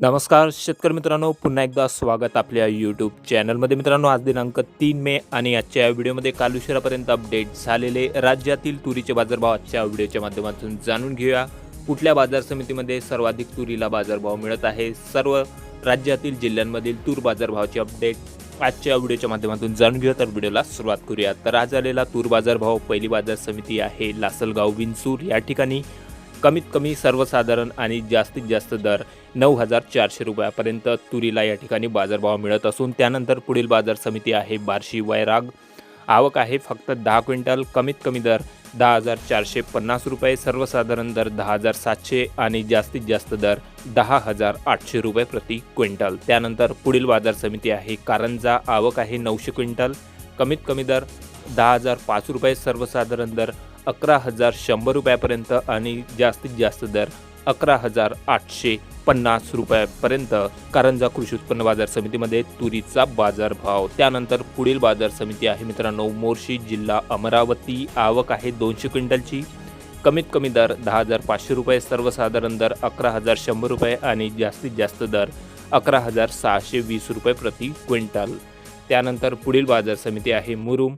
नमस्कार शेतकरी मित्रांनो पुन्हा एकदा स्वागत आपल्या यूट्यूब चॅनलमध्ये मित्रांनो आज दिनांक तीन मे आणि आजच्या या व्हिडिओमध्ये काल उशिरापर्यंत अपडेट झालेले राज्यातील तुरीचे बाजारभाव आजच्या व्हिडिओच्या माध्यमातून जाणून घेऊया. कुठल्या बाजार समितीमध्ये सर्वाधिक तुरीला बाजारभाव मिळत आहे? सर्व राज्यातील जिल्ह्यांमधील तूर बाजारभावाची अपडेट आजच्या व्हिडिओच्या माध्यमातून जाणून घेऊया. तर व्हिडिओला सुरुवात करूया. तर आज आलेला तूर बाजारभाव पहिली बाजार समिती आहे लासलगाव विंचूर. या ठिकाणी कमीत कमी सर्वसाधारण आणि जास्तीत जास्त दर नऊ हजार चारशे रुपयापर्यंत तुरीला या ठिकाणी बाजारभाव मिळत असून त्यानंतर पुढील बाजार समिती आहे बार्शी वैराग. आवक आहे फक्त दहा क्विंटल कमीत कमी दर दहा हजार चारशे पन्नास रुपये सर्वसाधारण दर दहा हजार सातशे आणि जास्तीत जास्त दर दहा हजार आठशे रुपये प्रति क्विंटल. त्यानंतर पुढील बाजार समिती आहे कारंजा. आवक आहे नऊशे क्विंटल कमीत कमी दर दहा हजार पाच रुपये सर्वसाधारण दर अकरा हजार शंभर रुपयापर्यंत आणि जास्तीत जास्त दर अकरा हजार आठशे पन्नास रुपयापर्यंत. कारंजा कृषी उत्पन्न बाजार समितीमध्ये तुरीचा बाजारभाव. त्यानंतर पुढील बाजार समिती आहे मित्रांनो मोर्शी जिल्हा अमरावती. आवक आहे दोनशे क्विंटलची. कमीत कमी दर दहा हजार पाचशे रुपये सर्वसाधारण दर अकरा हजार शंभर रुपये आणि जास्तीत जास्त दर अकरा हजार सहाशे वीस रुपये प्रति क्विंटल. त्यानंतर पुढील बाजार समिती आहे मुरुम.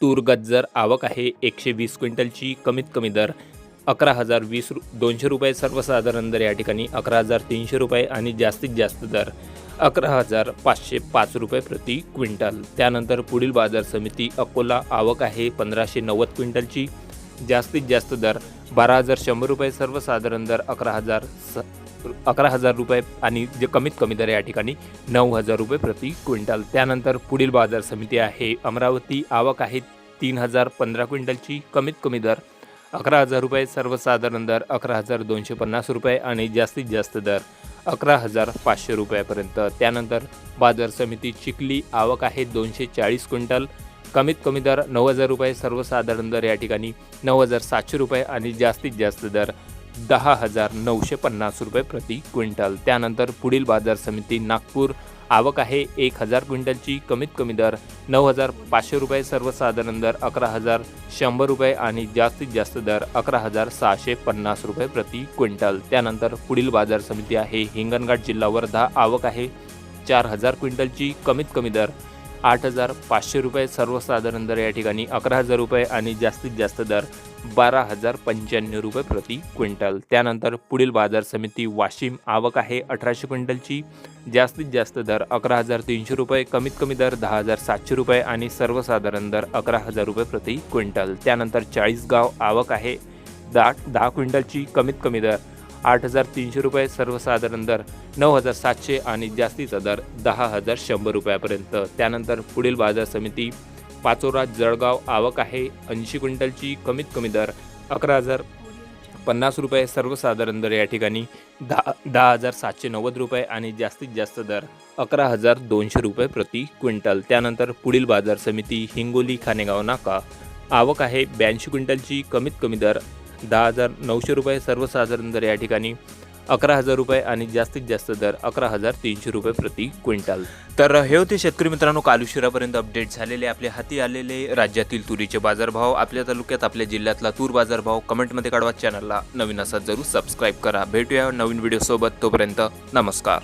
तूर गज्जर आवक आहे एकशे वीस क्विंटलची कमीत कमी दर अकरा हजार वीस रु दोनशे रुपये सर्वसाधारण दर या ठिकाणी अकरा हजार तीनशे रुपये आणि जास्तीत जास्त दर अकरा हजार पाचशे पाच रुपये प्रति क्विंटल. त्यानंतर पुढील बाजार समिती अकोला आवक आहे पंधराशे नव्वद क्विंटलची जास्तीत जास्त दर बारा हजार शंभर रुपये सर्वसाधारण दर अकरा हजार स अकरा हजार रुपये आणि जे कमीत कमी दर या ठिकाणी नऊ हजार रुपये प्रति क्विंटल. त्यानंतर पुढील बाजार समिती आहे. अमरावती आवक आहे तीन हजार पंधरा क्विंटलची. कमीत कमी दर अकरा हजार रुपये सर्वसाधारण दर अकरा हजार दोनशे पन्नास रुपये आणि जास्तीत जास्त दर अकरा हजार पाचशे रुपयापर्यंत. त्यानंतर बाजार समिती चिखली आवक आहे दोनशे चाळीस क्विंटल. कमीत कमी दर नऊ हजार रुपये सर्वसाधारण दर या ठिकाणी नऊ हजार सातशे रुपये आणि जास्तीत जास्त दर दहा हजार नऊशे पन्नास रुपये प्रति क्विंटल. त्यानंतर पुढील बाजार समिती नागपूर. आवक आहे एक हजार क्विंटलची. कमीत कमी दर नऊ हजार पाचशे रुपये. सर्वसाधारण दर अकरा हजार शंभर रुपये आणि जास्तीत जास्त दर अकरा हजार सहाशे पन्नास रुपये प्रति क्विंटल. त्यानंतर पुढील बाजार समिती आहे हिंगणघाट जिल्हा वर्धा आवक आहे चार हजार क्विंटलची. कमीत कमी दर आठ हजार पाचशे रुपये सर्वसाधारण दर या ठिकाणी अकरा हजार रुपये आणि जास्तीत जास्त दर बारा हजार पंच्याण्णव रुपये प्रति क्विंटल. त्यानंतर पुढील बाजार समिती वाशिम आवक आहे अठराशे क्विंटलची. जास्तीत जास्त दर अकरा हजार तीनशे रुपये कमीत कमी दर दहा हजार सातशे रुपये आणि सर्वसाधारण दर अकरा हजार रुपये प्रति क्विंटल. त्यानंतर चाळीसगाव आवक आहे दहा दहा क्विंटलची कमीत कमी दर आठ हजार तीनशे रुपये सर्वसाधारण दर नऊ हजार सातशे आणि जास्तीचा दर दहा हजार शंभर रुपयापर्यंत. त्यानंतर पुढील बाजार समिती पाचोरा जळगाव आवक आहे ऐंशी क्विंटलची कमीत कमी दर अकरा हजार पन्नास रुपये सर्वसाधारण दर या ठिकाणी दहा दहा हजार सातशे नव्वद रुपये आणि जास्तीत जास्त दर अकरा हजार दोनशे रुपये प्रति क्विंटल. त्यानंतर पुढील बाजार समिती हिंगोली खानेगाव नाका आवक आहे ब्याऐंशी क्विंटलची कमीत कमी दर दहा हजार नऊशे रुपये सर्वसाधारण दर या ठिकाणी अकरा हजार रुपये आणि जास्तीत जास्त दर अकरा हजार तीनशे रुपये प्रति क्विंटल. तर हे होते शेतकरी मित्रांनो काल उशिरापर्यंत अपडेट झालेले आपल्या हाती आलेले राज्यातील तुरीचे बाजारभाव. आपल्या तालुक्यात आपल्या जिल्ह्यातला तूर बाजारभाव कमेंटमध्ये काढवा चॅनलला नवीन असा जरूर सबस्क्राईब करा. भेटूया नवीन व्हिडिओसोबत तोपर्यंत नमस्कार.